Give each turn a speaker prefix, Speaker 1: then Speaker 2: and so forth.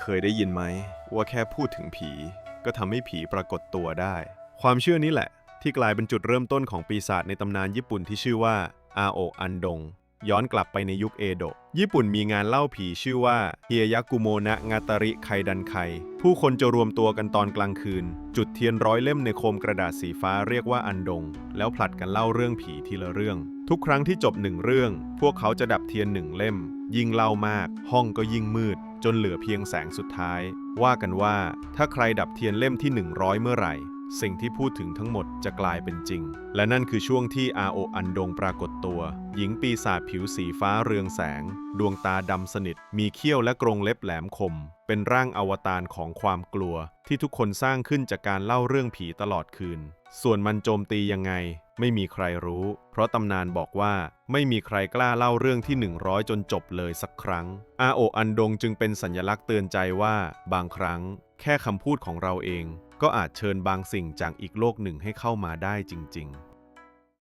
Speaker 1: เคยได้ยินไหมว่าแค่พูดถึงผี ก็ทำให้ผีปรากฏตัวได้ ความเชื่อนี้แหละ ที่กลายเป็นจุดเริ่มต้นของปีศาจในตำนานญี่ปุ่นที่ชื่อว่าอาโอะอันดง ย้อนกลับไปในยุคเอโดะ ญี่ปุ่นมีงานเล่าผีชื่อว่าเฮียยากุโมนะงาตาริไคดันไค ผู้คนจะรวมตัวกันตอนกลางคืน จุดเทียนร้อยเล่มในโคมกระดาษสีฟ้าเรียกว่าอันดง แล้วผลัดกันเล่าเรื่องผีทีละเรื่อง ทุกครั้งที่จบหนึ่งเรื่อง พวกเขาจะดับเทียนหนึ่งเล่ม ยิ่งเล่ามาก ห้องก็ยิ่งมืด จนเหลือเพียงแสงสุดท้าย ว่ากันว่า ถ้าใครดับเทียนเล่มที่ 100 เมื่อไหร่ สิ่งที่พูดถึงทั้งหมดจะกลายเป็นจริง และนั่นคือช่วงที่อาโออันดงปรากฏตัว หญิงปีศาจผิวสีฟ้าเรืองแสง ดวงตาดำสนิท มีเขี้ยวและกรงเล็บแหลมคม เป็นร่างอวตารของความกลัว ที่ทุกคนสร้างขึ้นจากการเล่าเรื่องผีตลอดคืน ส่วนมันโจมตียังไง ไม่มีใครรู้ เพราะตำนานบอกว่าไม่มีใครกล้าเล่าเรื่องที่ 100 จนจบเลยสักครั้ง อาโออันดงจึงเป็นสัญลักษณ์เตือนใจว่า บางครั้ง แค่คำพูดของเราเอง ก็อาจเชิญบางสิ่งจากอีกโลกหนึ่งให้เข้ามาได้จริง ๆ